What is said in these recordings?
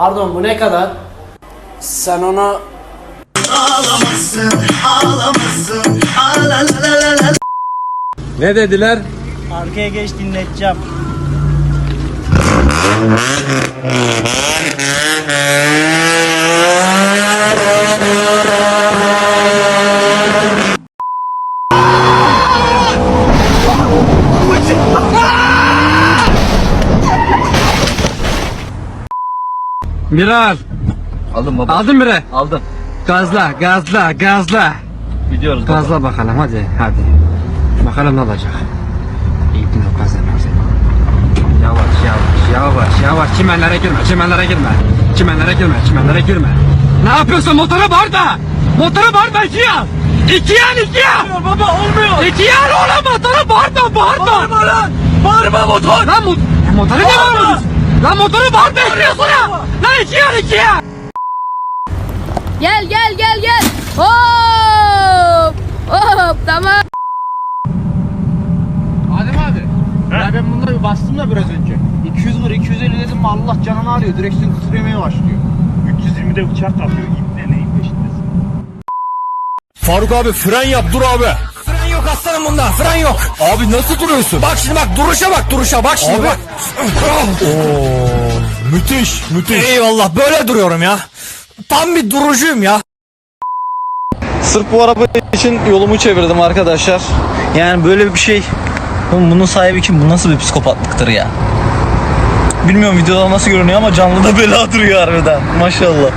Pardon bu ne kadar? Sen onu Ne dediler? Arkaya geç dinleteceğim. Mirar. Aldım baba. Aldın mı re? Aldım. Gazla, gazla, gazla. Gidiyoruz baba. Gazla bakalım hadi, hadi. Bakalım ne olacak. İyi dinle gazla. Yavaş, yavaş, yavaş, yavaş. Çimenlere girme, çimenlere girme. Çimenlere girme, çimenlere girme. Ne yapıyorsun? Motora bağır da. Motora bağır da ikiye al. İkiye al, ikiye al. Baba olmuyor. İkiye al oğlum motora bağır da, bağır da. Bağırma lan. Bağırma motor. Lan mo ya motoru ne bağırıyorsun? Lan motoru bağır da ikiye sonra. Lan ikiye. Gel gel gel gel. Hop. Hop tamam. Adem abi. Ya ben bunları bir bastım da biraz önce. 200 var 250 dedim mi Allah canını alıyor. Direksiyon titremeye başlıyor. 320'de uçak kalkıyor. İbne neyin peşindesin? Faruk abi fren yap dur abi. Fren yok aslanım bunda fren yok. Abi nasıl duruyorsun? Bak şimdi bak duruşa bak duruşa bak şimdi bak. Oo, müthiş müthiş. Eyvallah böyle duruyorum ya. Tam bir durucuyum ya. Sırf bu araba için yolumu çevirdim arkadaşlar. Yani böyle bir şey. Oğlum bunun sahibi kim? Bu nasıl bir psikopatlıktır ya? Bilmiyorum videoda nasıl görünüyor ama canlıda bela duruyor harbiden. Maşallah.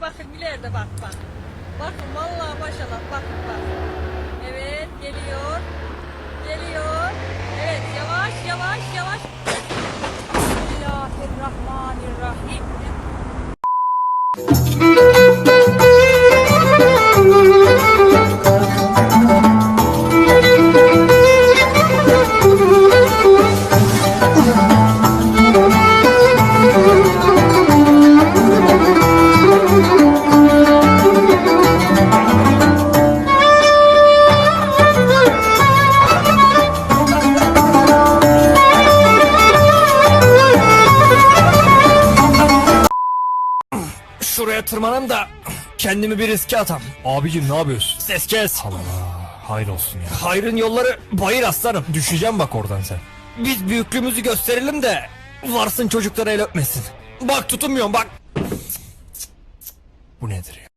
Bakın ileride bak bak. Bakın vallahi maşallah Şuraya tırmanayım da kendimi bir riske atam. Abicim ne yapıyorsun? Ses kes. Allah hayır olsun ya. Hayrın yolları bayır aslanım. Düşeceğim bak oradan sen. Biz büyüklüğümüzü gösterelim de varsın çocuklara el öpmesin. Bak tutunmuyorum bak. Bu nedir ya?